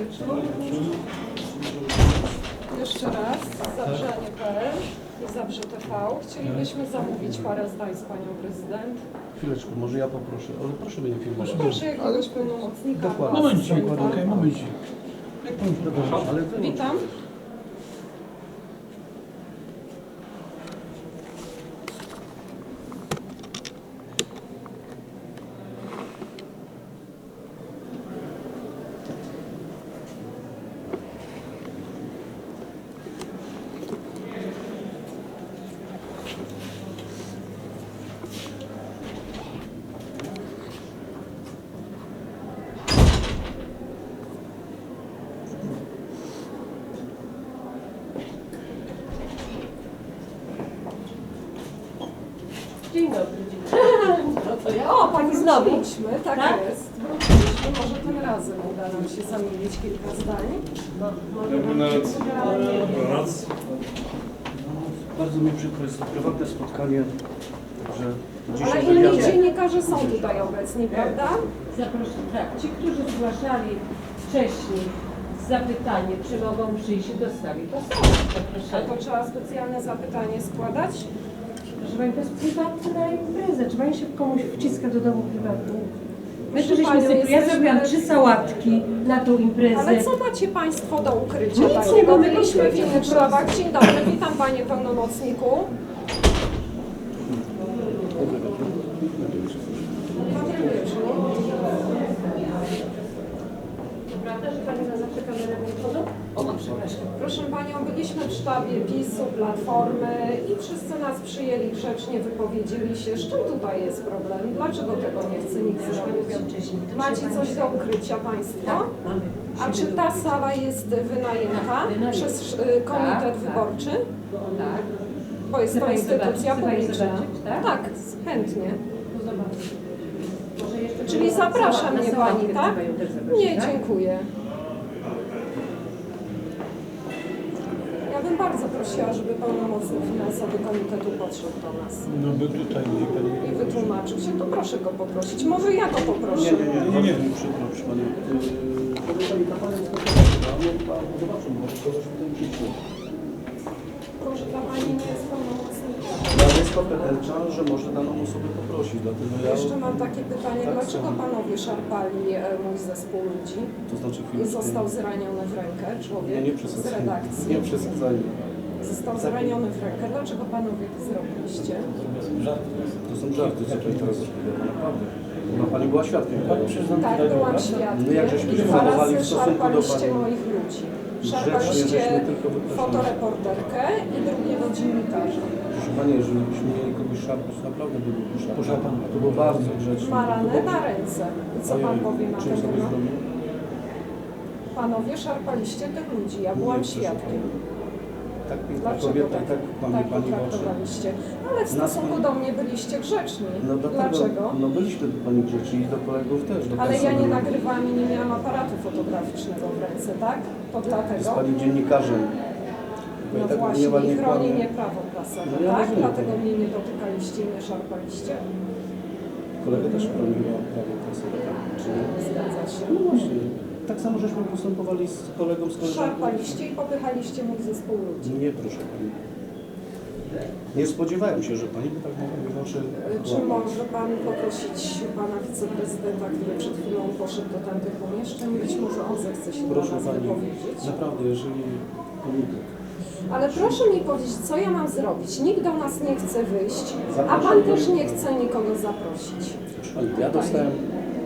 wieczór. Jeszcze raz, Zabrzanie.pl i Zabrze TV. Chcielibyśmy zamówić parę zdań z Panią Prezydent. Chwileczkę, może ja poproszę, ale proszę mnie nie filmować. Proszę jakiegoś pełnomocnika. Dokładnie. Momencik, asystenta. okej, momencik. Jak pan Witam. Dzień dobry, dzień dobry. No to ja. O, Pani Znowu? wróciliśmy, tak, Tak? jest. Wróciliśmy, może tym razem uda nam się zamienić kilka zdań. Bardzo mi przykro, jest to prywatne spotkanie, także Ale dzisiaj inni dziennikarze są tutaj obecni, prawda? Zapraszam, tak. Ci, którzy zgłaszali wcześniej zapytanie, czy mogą przyjść i dostawić, to są A zaproszeni. to trzeba specjalne zapytanie składać? Proszę Pani, to jest prywatna impreza. Czy Pani się komuś wciska do domu prywatnie? My tu żeśmy Panią, sobie, ja jesteśmy- zrobiłam trzy sałatki na tą imprezę. Ale co macie Państwo do ukrycia Nic nie takiego? mamy do Byliśmy w ukrycia, innych sprawach. Dzień dobry, witam Panie Pełnomocniku. Dobry wieczór. Prawda, że Pani na zawsze kamerę włączoną? Przepraszam. Proszę Panią, byliśmy w sztabie PiSu, Platformy i wszyscy nas przyjęli grzecznie, wypowiedzieli się. Z czym tutaj jest problem? Dlaczego tego nie chce nikt zrobić? Macie coś do ukrycia Państwo? Tak. A czy ta sala jest wynajęta Tak, przez y, komitet Tak, wyborczy? Tak. Bo jest to instytucja publiczna. tak? Chętnie. Jeszcze Czyli zaprasza mnie Pani, tak? Nie, dziękuję. Ja bym bardzo prosiła, żeby pełnomocnik finansowy komitetu podszedł do nas No by tutaj pani. i wytłumaczył się. To proszę go poprosić. Może ja go poproszę. Nie, nie, nie, bardzo mi przykro, proszę ta Pani nie Pan nie jest. Ja jest kompetentna, że może daną osobę poprosić, dlatego ja... Jeszcze mam takie pytanie, Tak, dlaczego słucham. panowie szarpali e, mój zespół ludzi To znaczy chwileczkę. został zraniony w rękę Nie, człowiek nie z przesadzajmy. redakcji? Nie przesadzajmy. Został zraniony w rękę. Dlaczego panowie to zrobiliście? To są żarty, co tutaj teraz naprawdę. No Pani była świadkiem. Pani Tak, byłam świadkiem No jak żeśmy i dwa zachowali w razy stosunku do szarpaliście pani? moich ludzi. Szarpaliście fotoreporterkę i drugiego dziennikarza. Proszę Pani, jeżeli byśmy mieli kogoś szarpać, naprawdę by był szarpać. Proszę Pana. To było bardzo grzeczne. Ma ranę było- na ręce. I co pan powie na czym ten sobie temat? zrobił? Panowie szarpaliście tych ludzi, ja byłam proszę świadkiem. Tak piękna Dlaczego kobieta tak, tak kłamie tak Pani w oczy. potraktowaliście? Ale w Nas- stosunku do mnie byliście grzeczni. No dlatego, Dlaczego? No byliśmy do Pani grzeczni i do kolegów też. Do Ale ja nie nagrywałam i nie miałam aparatu fotograficznego w ręce, tak? To Jest dlatego. Pani dziennikarzem. Bo No tak właśnie, Pani i chroni kłamie. mnie prawo prasowe, No ja tak? rozumiem. Dlatego mnie nie dotykaliście i nie szarpaliście. Kolega też chronił prawo prasowe. tak? Czy nie? Zgadza się. No właśnie. Tak samo żeśmy postępowali z kolegą z koleżanką. Szarpaliście i popychaliście mój zespół ludzi. Nie, proszę Pani. Nie spodziewałem się, że Pani by tak mogła oczy Czy może Pan poprosić Pana wiceprezydenta, który przed chwilą poszedł do tamtych pomieszczeń? Być może on zechce się do Proszę nas Pani, wypowiedzieć. naprawdę, jeżeli Pani Ale proszę mi powiedzieć, co ja mam zrobić? Nikt do nas nie chce wyjść, a Pan też nie chce nikogo zaprosić. Ja dostałem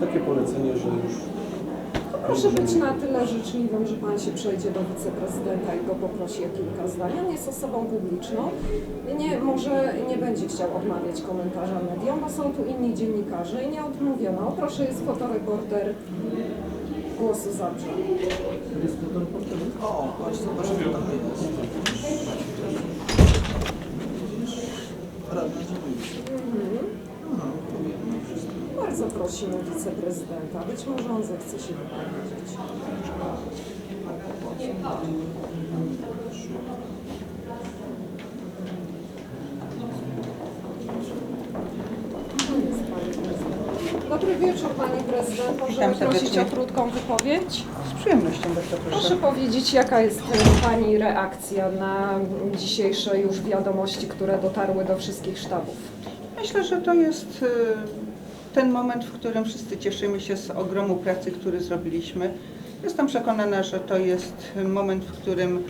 takie polecenie, że już... Proszę być na tyle życzliwym, że Pan się przejdzie do wiceprezydenta i go poprosi o kilka zdań. On jest osobą publiczną. Nie, może nie będzie chciał odmawiać komentarza mediom, bo są tu inni dziennikarze i nie odmówiono. Proszę, jest fotoreporter Głosu Zabrze. O, chodź, zobacz, co tam jest. Radna, wszystko. Bardzo prosimy wiceprezydenta. Być może on zechce się wypowiedzieć. Dobry wieczór Pani Prezydent. Możemy Witam prosić serdecznie. o krótką wypowiedź? Z przyjemnością bardzo Proszę proszę. powiedzieć, jaka jest e, Pani reakcja na dzisiejsze już wiadomości, które dotarły do wszystkich sztabów? Myślę, że to jest y, ten moment, w którym wszyscy cieszymy się z ogromu pracy, który zrobiliśmy. Jestem przekonana, że to jest moment, w którym y,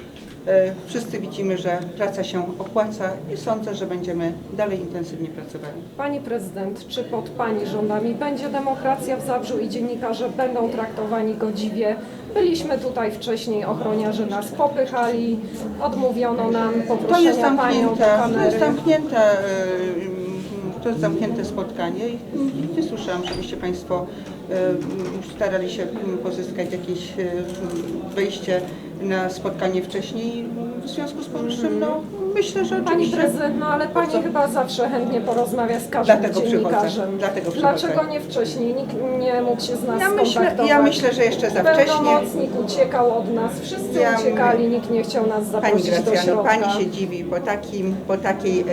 wszyscy widzimy, że praca się opłaca i sądzę, że będziemy dalej intensywnie pracowali. Pani Prezydent, czy pod Pani rządami będzie demokracja w Zabrzu i dziennikarze będą traktowani godziwie? Byliśmy tutaj wcześniej, ochroniarze nas popychali, odmówiono nam To jest poproszenia Panią do zamknięte, to kamery. jest zamknięte, y, to jest zamknięte spotkanie i nie słyszałam, żebyście Państwo starali się pozyskać jakieś wejście na spotkanie wcześniej. W związku z powyższym, no myślę, że Pani oczywiście... Prezydent, no ale Pani chyba zawsze chętnie porozmawia z każdym Dlatego przychodzę, dziennikarzem. dlatego przychodzę. Dlaczego nie wcześniej? Nikt nie mógł się z nas Ja myślę, skontaktować. ja myślę, że jeszcze za wcześnie. Pełnomocnik uciekał od nas, wszyscy Ja uciekali, nikt nie chciał nas Pani zaprosić do Gracjano, środka. Pani się dziwi po, takim, po takiej e,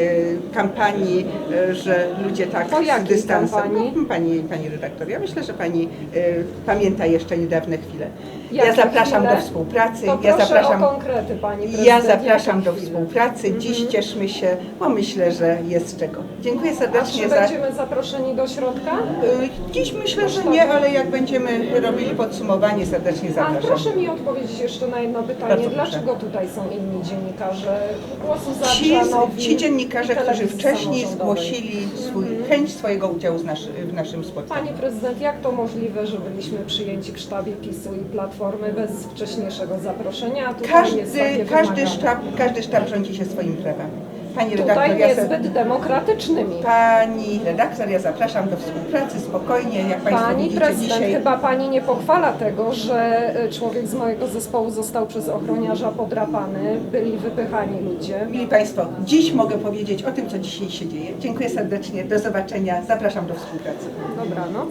kampanii, e, że ludzie tak Po z jakiej dystansem. kampanii? No, pani, pani redaktor, ja myślę, że Pani e, pamięta jeszcze niedawne chwile. Ja zapraszam do współpracy. To ja zapraszam, o konkrety, Pani ja zapraszam do współpracy. Dziś cieszmy się, bo myślę, że jest czego. Dziękuję A czy serdecznie za. będziemy zaproszeni do środka? E, Dziś myślę, że nie, ale jak będziemy robili podsumowanie, serdecznie A zapraszam. proszę mi odpowiedzieć jeszcze na jedno pytanie. Dlaczego tutaj są inni dziennikarze? Głosu Ci, Zabrza, Nowi ci dziennikarze, którzy wcześniej zgłosili swój, chęć swojego udziału naszy, w naszym spotkaniu. Pani prezydent, jak to możliwe, że byliśmy przyjęci w sztabie PiSu i Platformy bez wcześniejszego zaproszenia, tutaj jest takie Każdy, każdy, wymaganie. sztab, każdy sztab rządzi się swoimi prawami. Pani Tutaj redaktor, ja, se- niezbyt demokratycznymi. pani redaktor, ja zapraszam do współpracy spokojnie, jak Państwo Pani widzicie prezydent, dzisiaj. chyba pani nie pochwala tego, że y, człowiek z mojego zespołu został przez ochroniarza podrapany, byli wypychani ludzie. Mili Państwo, dziś mogę powiedzieć o tym, co dzisiaj się dzieje. Dziękuję serdecznie, do zobaczenia, zapraszam do współpracy. Dobranoc.